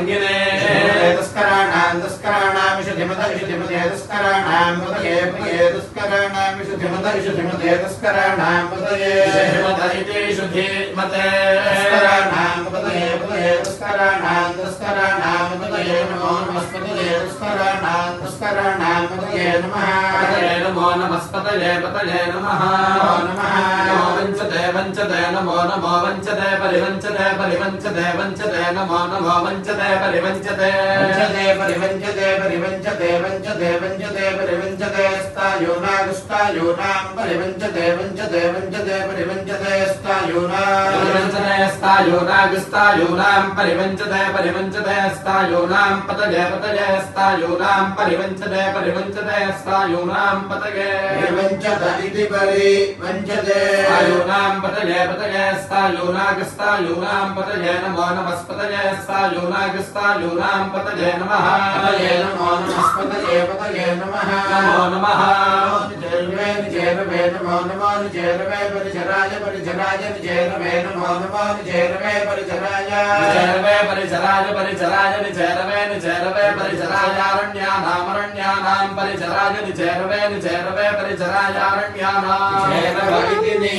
మన్యనే దుష్కరాణాం దుష్కరాణాం విషుధిమత విషుధిమతే దుష్కరాణాం మృతయే మృతయే దుష్కరాణాం విషుధిమత విషుధిమతే దుష్కరాణాం మృతయే విషుధిమత ఇతి శుద్ధిమతే దుష్కరాణాం మృతయే మృతయే దుష్కరాణాం దుష్కరాణాం మృతయే నమో నమస్పతయే దుష్కరాణాం దుష్కరాణాం మృతయే నమః నమో నమస్పతయే పతయే నమః నమః నమో నమో వంచతే పరివంచతే పరివంచతే వంచతే నమో నమో వంచతే పరివంచతే వంచతే పరివంచతే పరివంచతే వంచతే వంచతే పరివంచతే స్థాయోనాగుస్థాయోనాం పరివంచతే వంచతే వంచతే పరివంచతే స్థాయోనా పరివంచతే స్థాయోనాగుస్థాయోనాం పరివంచతే పరివంచతే స్థాయోనాం పతజే పతజే స్థాయోనాం పరివంచతే పరివంచతే స్థాయోనాం परिवञ्चते स्तायूनां पतये पतये स्तायूनागस्तायूनां पतये नमो नमस्पतये स्तायूनागस्तायूनां पतये नमः पतये नमो नमस्पतये पतये नमः नमो नमः निचेर्वे निचेर्वे नमो नमो निचेर्वे परिचराय परिचराय निचेर्वे नमो नमो निचेर्वे परिचराय निचेरवे परिचराय परिचराय निचेरवे निचेरवे परिचरायानाम् परिचराय निचैरवे निचैरवे परिचरायारण्यानाम् भैरव इति नि